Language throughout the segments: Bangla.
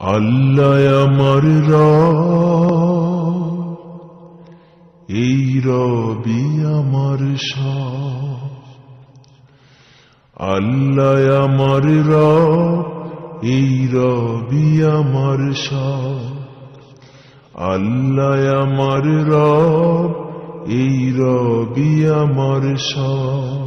আল্লাহ আমার এই রবি আমার আল্লাহ আমার এই রবি আমার আল্লাহ আমার এই রবি আমার সব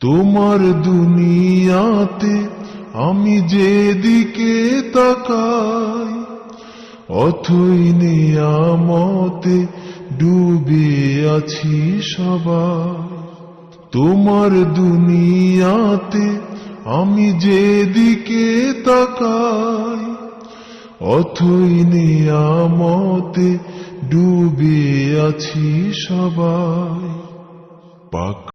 তোমার দুনিয়াতে আমি যেদিকে তাকাই, অথই নিয়ামতে ডুবে আছি সবাই। তোমার দুনিয়াতে আমি যেদিকে তাকাই, অথই নিয়ামতে ডুবে আছি সবাই। পাক